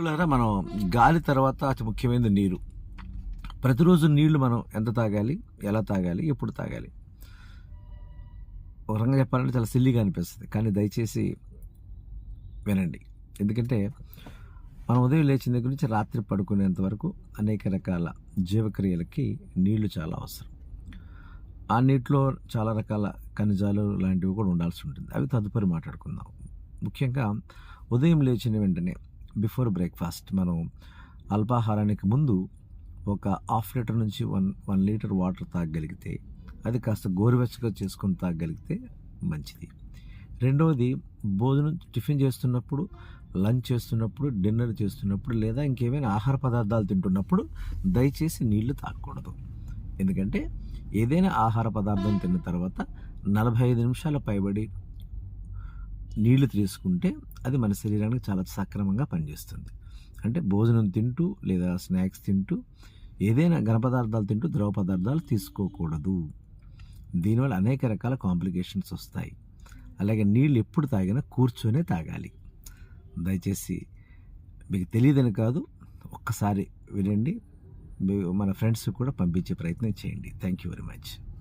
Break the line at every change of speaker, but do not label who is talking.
మనం గాలి తర్వాత అతి ముఖ్యమైనది నీరు. ప్రతిరోజు నీళ్ళు మనం ఎంత తాగాలి ఎలా తాగాలి ఎప్పుడు తాగాలి? ఒక రకంగా చెప్పాలంటే చాలా సిల్లీగా అనిపిస్తుంది కానీ దయచేసి వినండి. ఎందుకంటే మనం ఉదయం లేచిన దగ్గర నుంచి రాత్రి పడుకునేంత వరకు అనేక రకాల జీవక్రియలకి నీళ్ళు చాలా అవసరం. ఆ నీటిలో చాలా రకాల ఖనిజాలు లాంటివి కూడా ఉండాల్సి ఉంటుంది. అవి తదుపరి మాట్లాడుకుందాం. ముఖ్యంగా ఉదయం లేచిన వెంటనే బిఫోర్ బ్రేక్ఫాస్ట్ మనం అల్పాహారానికి ముందు ఒక హాఫ్ లీటర్ నుంచి వన్ వన్ లీటర్ వాటర్ తాగగలిగితే అది కాస్త గోరువెచ్చగా చేసుకొని తాగగలిగితే మంచిది. రెండవది భోజనం టిఫిన్ చేస్తున్నప్పుడు లంచ్ చేస్తున్నప్పుడు డిన్నర్ చేస్తున్నప్పుడు లేదా ఇంకేమైనా ఆహార పదార్థాలు తింటున్నప్పుడు దయచేసి నీళ్ళు తాగకూడదు. ఎందుకంటే ఏదైనా ఆహార పదార్థం తిన్న తర్వాత నలభై ఐదు నిమిషాల పైబడి నీళ్ళు తీసుకుంటే అది మన శరీరానికి చాలా సక్రమంగా పనిచేస్తుంది. అంటే భోజనం తింటూ లేదా స్నాక్స్ తింటూ ఏదైనా ఘన పదార్థాలు తింటూ ద్రవ పదార్థాలు తీసుకోకూడదు. దీనివల్ల అనేక రకాల కాంప్లికేషన్స్ వస్తాయి. అలాగే నీళ్ళు ఎప్పుడు తాగినా కూర్చొనే తాగాలి. దయచేసి మీకు తెలియదని కాదు ఒక్కసారి వినండి. మీ- మన ఫ్రెండ్స్ కూడా పంపించే ప్రయత్నం చేయండి. Thank you very much.